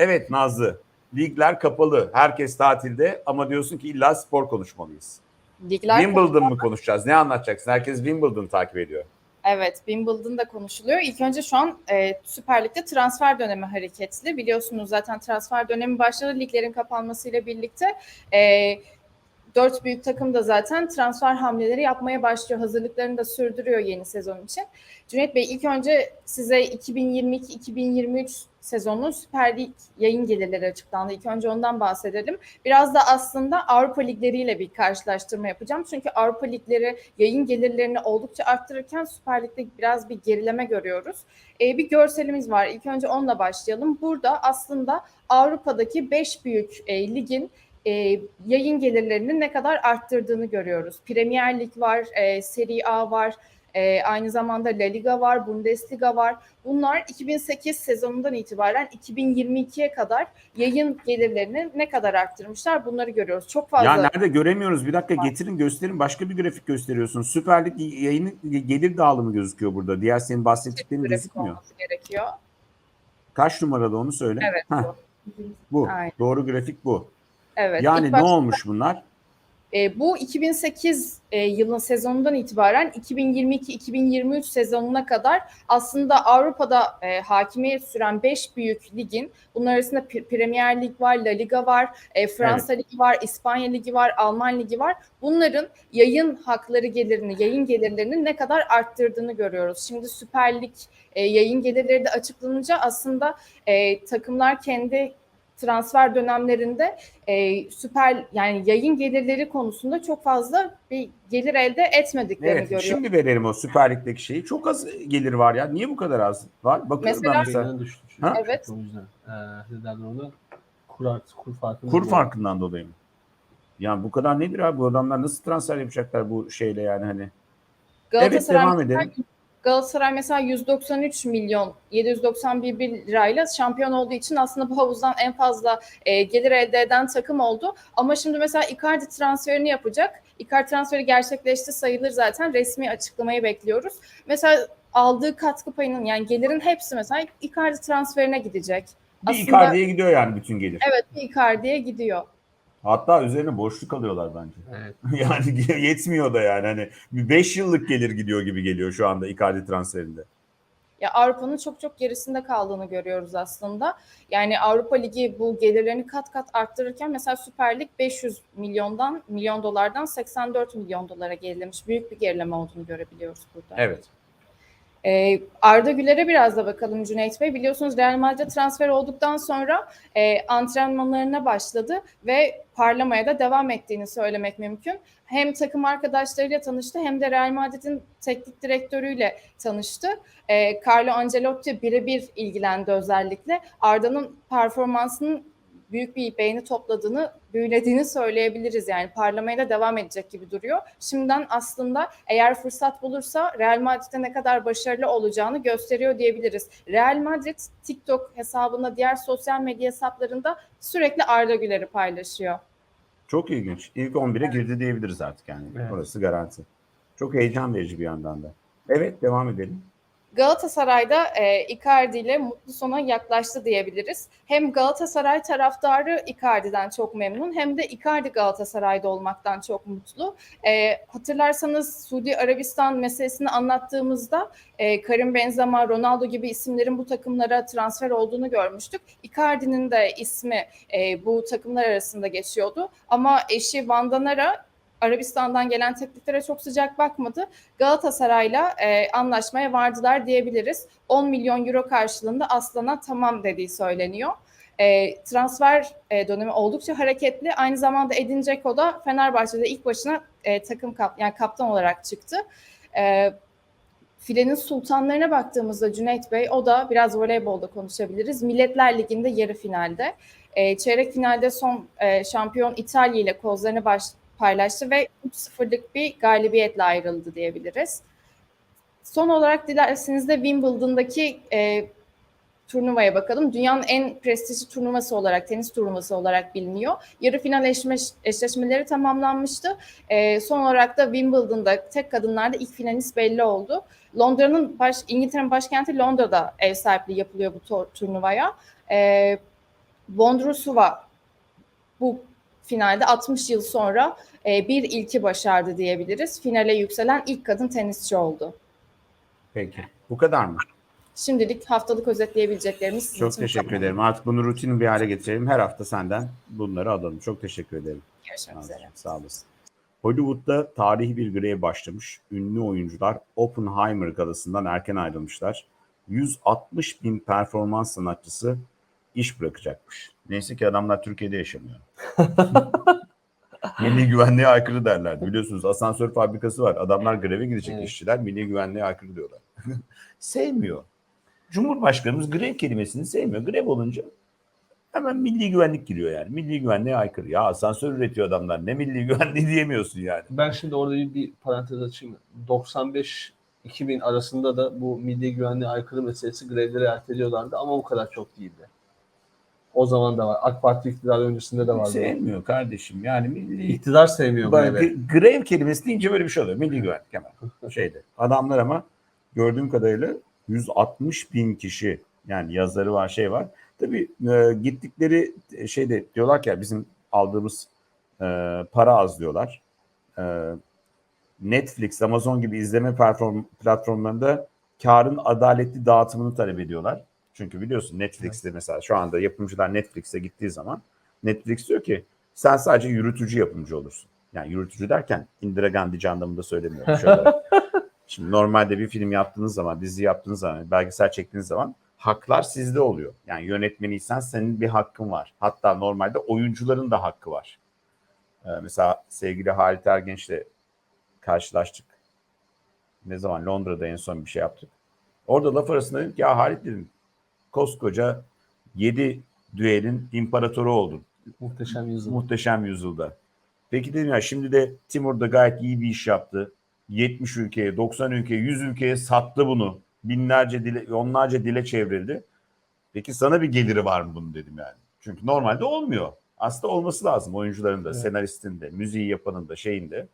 Evet Nazlı. Ligler kapalı. Herkes tatilde ama diyorsun ki illa spor konuşmalıyız. Ligler Wimbledon mı konuşacağız? Ne anlatacaksın? Herkes Wimbledon takip ediyor. Evet, Wimbledon da konuşuluyor. İlk önce şu an e, Süper Lig'de transfer dönemi hareketli. Biliyorsunuz zaten transfer dönemi başladı. Liglerin kapanmasıyla birlikte e, dört büyük takım da zaten transfer hamleleri yapmaya başlıyor. Hazırlıklarını da sürdürüyor yeni sezon için. Cüneyt Bey ilk önce size 2022-2023 sezonunun Süper Lig yayın gelirleri açıklandı. İlk önce ondan bahsedelim. Biraz da aslında Avrupa ligleriyle bir karşılaştırma yapacağım. Çünkü Avrupa ligleri yayın gelirlerini oldukça arttırırken Süper Lig'de biraz bir gerileme görüyoruz. Ee, bir görselimiz var. İlk önce onunla başlayalım. Burada aslında Avrupa'daki 5 büyük e, ligin e, yayın gelirlerini ne kadar arttırdığını görüyoruz. Premier Lig var, e, Serie A var, e, aynı zamanda La Liga var, Bundesliga var. Bunlar 2008 sezonundan itibaren 2022'ye kadar yayın gelirlerini ne kadar arttırmışlar bunları görüyoruz. Çok fazla. Ya nerede göremiyoruz? Bir dakika getirin gösterin. Başka bir grafik gösteriyorsun. Süper Lig yayını gelir dağılımı gözüküyor burada. Diğer senin bahsettiklerin gözükmüyor. gerekiyor. Kaç numaralı onu söyle. Evet Heh, bu. bu. Doğru grafik bu. Evet. yani ne olmuş bunlar? E, bu 2008 e, yılın sezonundan itibaren 2022-2023 sezonuna kadar aslında Avrupa'da e, hakimiyet süren 5 büyük ligin bunlar arasında Premier Lig var, La Liga var, e, Fransa Ligi var, İspanya Ligi var, Alman Ligi var. Bunların yayın hakları gelirini, yayın gelirlerini ne kadar arttırdığını görüyoruz. Şimdi Süper Lig e, yayın gelirleri de açıklanınca aslında e, takımlar kendi transfer dönemlerinde e, süper yani yayın gelirleri konusunda çok fazla bir gelir elde etmediklerini Evet. görüyoruz. Şimdi verelim o Süper Lig'deki şeyi. Çok az gelir var ya. Niye bu kadar az var? Bakıyorum Mesela- ben mesela. Düştü. Ha? Evet. O yüzden. Ee? Kur, art, kur farkı. Kur farkından dolayı mı? Yani bu kadar nedir abi? Bu adamlar nasıl transfer yapacaklar bu şeyle yani hani? Evet devam edelim. Galatasaray mesela 193 milyon 791 bin lirayla şampiyon olduğu için aslında bu havuzdan en fazla e, gelir elde eden takım oldu. Ama şimdi mesela Icardi transferini yapacak. Icardi transferi gerçekleşti sayılır zaten. Resmi açıklamayı bekliyoruz. Mesela aldığı katkı payının yani gelirin hepsi mesela Icardi transferine gidecek. Bir Aslında- Icardi'ye gidiyor yani bütün gelir. Evet bir Icardi'ye gidiyor. Hatta üzerine borçluk alıyorlar bence. Evet. yani yetmiyor da yani hani 5 yıllık gelir gidiyor gibi geliyor şu anda Icardi transferinde. Ya Avrupa'nın çok çok gerisinde kaldığını görüyoruz aslında. Yani Avrupa Ligi bu gelirlerini kat kat arttırırken mesela Süper Lig 500 milyondan milyon dolardan 84 milyon dolara gerilemiş. Büyük bir gerileme olduğunu görebiliyoruz burada. Evet. Ee, Arda Güler'e biraz da bakalım Cüneyt Bey. Biliyorsunuz Real Madrid transfer olduktan sonra e, antrenmanlarına başladı ve parlamaya da devam ettiğini söylemek mümkün. Hem takım arkadaşlarıyla tanıştı hem de Real Madrid'in teknik direktörüyle tanıştı. E, Carlo Ancelotti birebir ilgilendi özellikle. Arda'nın performansının büyük bir beğeni topladığını, büyülediğini söyleyebiliriz. Yani parlamaya da devam edecek gibi duruyor. Şimdiden aslında eğer fırsat bulursa Real Madrid'de ne kadar başarılı olacağını gösteriyor diyebiliriz. Real Madrid TikTok hesabında, diğer sosyal medya hesaplarında sürekli Arda Güler'i paylaşıyor. Çok ilginç. İlk 11'e girdi diyebiliriz artık yani. Evet. Orası garanti. Çok heyecan verici bir yandan da. Evet devam edelim. Galatasaray'da e, Icardi ile mutlu sona yaklaştı diyebiliriz. Hem Galatasaray taraftarı Icardi'den çok memnun hem de Icardi Galatasaray'da olmaktan çok mutlu. E, hatırlarsanız Suudi Arabistan meselesini anlattığımızda e, Karim Benzema, Ronaldo gibi isimlerin bu takımlara transfer olduğunu görmüştük. Icardi'nin de ismi e, bu takımlar arasında geçiyordu. Ama eşi Vandanara Arabistan'dan gelen tekliflere çok sıcak bakmadı. Galatasaray'la e, anlaşmaya vardılar diyebiliriz. 10 milyon euro karşılığında Aslan'a tamam dediği söyleniyor. E, transfer e, dönemi oldukça hareketli. Aynı zamanda Edin Dzeko da Fenerbahçe'de ilk başına e, takım kap yani kaptan olarak çıktı. E, filenin sultanlarına baktığımızda Cüneyt Bey o da biraz voleybolda konuşabiliriz. Milletler Ligi'nde yarı finalde. E, çeyrek finalde son e, şampiyon İtalya ile kozlarını baş, paylaştı ve 3-0'lık bir galibiyetle ayrıldı diyebiliriz. Son olarak dilerseniz de Wimbledon'daki e, turnuvaya bakalım. Dünyanın en prestijli turnuvası olarak, tenis turnuvası olarak biliniyor. Yarı final eşleş, eşleşmeleri tamamlanmıştı. E, son olarak da Wimbledon'da tek kadınlarda ilk finalist belli oldu. Londra'nın baş, İngiltere'nin başkenti Londra'da ev sahipliği yapılıyor bu tur- turnuvaya. E, Vondrusova bu finalde 60 yıl sonra e, bir ilki başardı diyebiliriz. Finale yükselen ilk kadın tenisçi oldu. Peki. Bu kadar mı? Şimdilik haftalık özetleyebileceklerimiz sizin Çok için teşekkür kadar. ederim. Artık bunu rutin bir hale getirelim. Her hafta senden bunları alalım. Çok teşekkür ederim. Görüşmek üzere. Sağ olasın. Hollywood'da tarihi bir grev başlamış. Ünlü oyuncular Oppenheimer galasından erken ayrılmışlar. 160 bin performans sanatçısı iş bırakacakmış. Neyse ki adamlar Türkiye'de yaşamıyor. Milli güvenliğe aykırı derler. Biliyorsunuz asansör fabrikası var. Adamlar greve gidecek Evet. işçiler. Milli güvenliğe aykırı diyorlar. sevmiyor. Cumhurbaşkanımız grev kelimesini sevmiyor. Grev olunca hemen milli güvenlik giriyor yani. Milli güvenliğe aykırı. Ya asansör üretiyor adamlar. Ne milli güvenliği diyemiyorsun yani. Ben şimdi orada bir, bir parantez açayım. 95 2000 arasında da bu milli güvenliğe aykırı meselesi grevleri erteliyorlardı ama o kadar çok değildi. O zaman da var. AK Parti iktidarı öncesinde de vardı. Sevmiyor kardeşim. Yani milli İktidar sevmiyor Bak, gre- grev kelimesi deyince böyle bir şey oluyor. Milli güvenlik hemen. Şeyde. Adamlar ama gördüğüm kadarıyla 160 bin kişi yani yazarı var şey var. Tabii e, gittikleri şeyde diyorlar ki ya bizim aldığımız e, para az diyorlar. E, Netflix, Amazon gibi izleme platform, platformlarında karın adaletli dağıtımını talep ediyorlar. Çünkü biliyorsun Netflix'te mesela şu anda yapımcılar Netflix'e gittiği zaman Netflix diyor ki sen sadece yürütücü yapımcı olursun. Yani yürütücü derken Indira Gandhi anlamında söylemiyorum. Şöyle. Şimdi normalde bir film yaptığınız zaman, dizi yaptığınız zaman, belgesel çektiğiniz zaman haklar sizde oluyor. Yani yönetmeniysen senin bir hakkın var. Hatta normalde oyuncuların da hakkı var. Ee, mesela sevgili Halit Ergenç'le karşılaştık. Ne zaman? Londra'da en son bir şey yaptık. Orada laf arasında dedim ki ya Halit dedim koskoca 7 düelin imparatoru oldun. Muhteşem yüzyıl. Muhteşem yüzyılda. Peki dedim ya şimdi de Timur da gayet iyi bir iş yaptı. 70 ülkeye, 90 ülkeye, 100 ülkeye sattı bunu. Binlerce dile, onlarca dile çevrildi. Peki sana bir geliri var mı bunun dedim yani. Çünkü normalde olmuyor. Aslında olması lazım oyuncuların da, Evet. senaristin de, müziği yapanın da, şeyin de.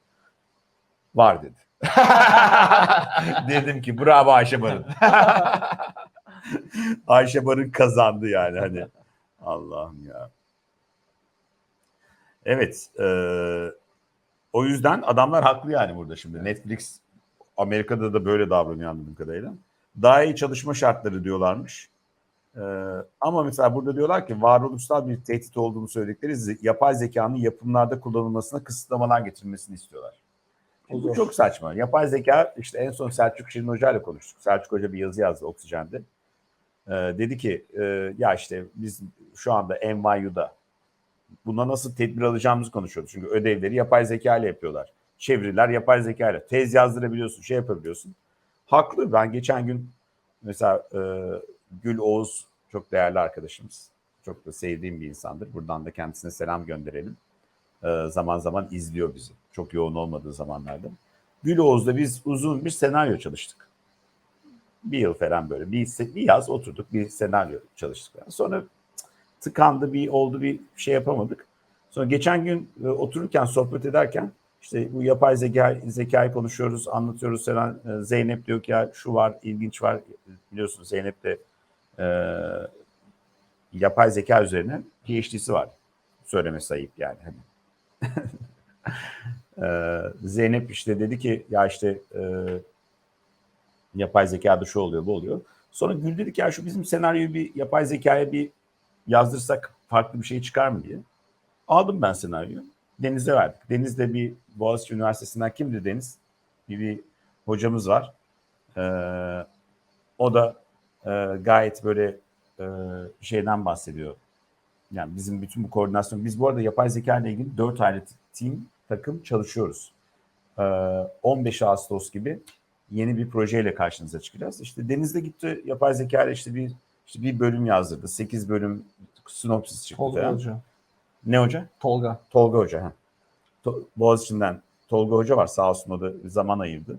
Var dedi. Dedim ki bravo Ayşe Barın. Ayşe Barın kazandı yani hani. Allah'ım ya. Evet. e, o yüzden adamlar haklı yani burada şimdi. Netflix Amerika'da da böyle davranıyor anladığım kadarıyla. Daha iyi çalışma şartları diyorlarmış. E, ama mesela burada diyorlar ki varoluşsal bir tehdit olduğunu söyledikleri yapay zekanın yapımlarda kullanılmasına kısıtlamalar getirmesini istiyorlar. Şimdi bu çok saçma. Yapay zeka işte en son Selçuk Şirin Hoca ile konuştuk. Selçuk Hoca bir yazı yazdı Oksijen'de. Ee, dedi ki e, ya işte biz şu anda NYU'da buna nasıl tedbir alacağımızı konuşuyoruz. Çünkü ödevleri yapay zeka ile yapıyorlar. Çeviriler yapay zeka ile. Tez yazdırabiliyorsun, şey yapabiliyorsun. Haklı. Ben geçen gün mesela e, Gül Oğuz çok değerli arkadaşımız. Çok da sevdiğim bir insandır. Buradan da kendisine selam gönderelim. E, zaman zaman izliyor bizi. Çok yoğun olmadığı zamanlarda. Gül Oğuz'da biz uzun bir senaryo çalıştık bir yıl falan böyle bir, bir yaz oturduk bir senaryo çalıştık. Sonra tıkandı bir oldu bir şey yapamadık. Sonra geçen gün e, otururken sohbet ederken işte bu yapay zeka zekayı konuşuyoruz, anlatıyoruz. Seren, e, Zeynep diyor ki ya şu var, ilginç var. Biliyorsunuz Zeynep de e, yapay zeka üzerine PhD'si var. Söylemesi ayıp yani. Hani. E, Zeynep işte dedi ki ya işte e, yapay zekada şu oluyor bu oluyor. Sonra Gül dedi ki ya şu bizim senaryoyu bir yapay zekaya bir yazdırsak farklı bir şey çıkar mı diye. Aldım ben senaryoyu. Deniz'e verdik. Deniz de bir Boğaziçi Üniversitesi'nden kimdi Deniz? Bir, bir hocamız var. Ee, o da e, gayet böyle e, şeyden bahsediyor. Yani bizim bütün bu koordinasyon. Biz bu arada yapay zeka ile ilgili 4 ayrı team takım çalışıyoruz. Ee, 15 Ağustos gibi yeni bir projeyle karşınıza çıkacağız. İşte Deniz'de gitti yapay zeka ile işte bir işte bir bölüm yazdırdı. 8 bölüm sinopsis çıktı. Tolga falan. Hoca. Ne hoca? Tolga. Tolga Hoca. Ha. To- Boğaziçi'nden Tolga Hoca var sağ olsun o da zaman ayırdı.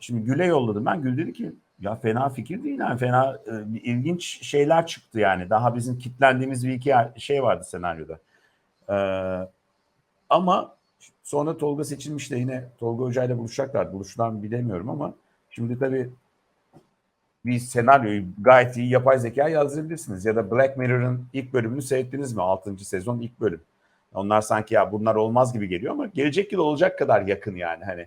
Şimdi Gül'e yolladım ben. Gül dedi ki ya fena fikir değil yani fena e, ilginç şeyler çıktı yani. Daha bizim kitlendiğimiz bir iki şey vardı senaryoda. Ee, ama sonra Tolga seçilmiş de yine Tolga Hoca ile buluşacaklar. Buluştular mı bilemiyorum ama şimdi tabii bir senaryoyu gayet iyi yapay zeka yazdırabilirsiniz. Ya da Black Mirror'ın ilk bölümünü seyrettiniz mi? 6. sezon ilk bölüm. Onlar sanki ya bunlar olmaz gibi geliyor ama gelecek yıl olacak kadar yakın yani hani.